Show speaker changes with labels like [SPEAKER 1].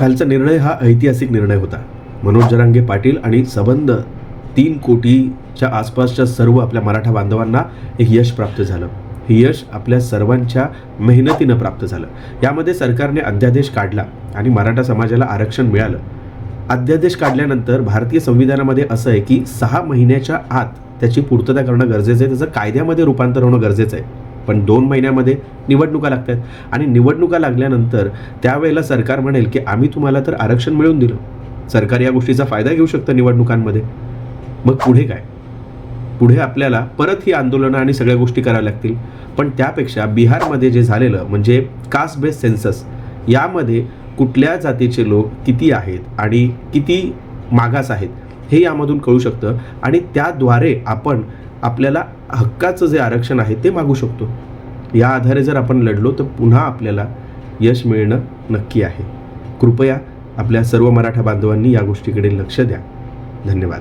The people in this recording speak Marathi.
[SPEAKER 1] कालचा निर्णय हा ऐतिहासिक निर्णय होता. मनोज जरांगे पाटील आणि सबंध तीन कोटीच्या आसपासच्या सर्व आपल्या मराठा बांधवांना एक यश प्राप्त झालं. हे यश आपल्या सर्वांच्या मेहनतीनं प्राप्त झालं. यामध्ये सरकारने अध्यादेश काढला आणि मराठा समाजाला आरक्षण मिळालं. अध्यादेश काढल्यानंतर भारतीय संविधानामध्ये असं आहे की सहा महिन्याच्या आत त्याची पूर्तता करणं गरजेचं आहे त्याचं कायद्यामध्ये रूपांतर होणं गरजेचं आहे. पण दोन महिन्यामध्ये निवडणुका लागतात. आणि निवडणुका लागल्यानंतर त्यावेळेला सरकार म्हणेल की आम्ही तुम्हाला तर आरक्षण मिळवून दिलं. सरकार या गोष्टीचा फायदा घेऊ शकतं निवडणुकांमध्ये. मग पुढे काय? पुढे आपल्याला परत ही आंदोलनं आणि सगळ्या गोष्टी कराव्या लागतील. पण त्यापेक्षा बिहारमध्ये जे झालेलं म्हणजे कास्ट बेस्ड सेन्सस यामध्ये कुठल्या जातीचे लोक किती आहेत आणि किती मागास आहेत हे यामधून कळू शकतं. आणि त्याद्वारे आपण आपल्याला हक्काचं जे आरक्षण आहे ते मागू शकतो. या आधारे जर आपण लढलो तर पुन्हा आपल्याला यश मिळणं नक्की आहे. कृपया आपल्या सर्व मराठा बांधवांनी या गोष्टीकडे लक्ष द्या. धन्यवाद.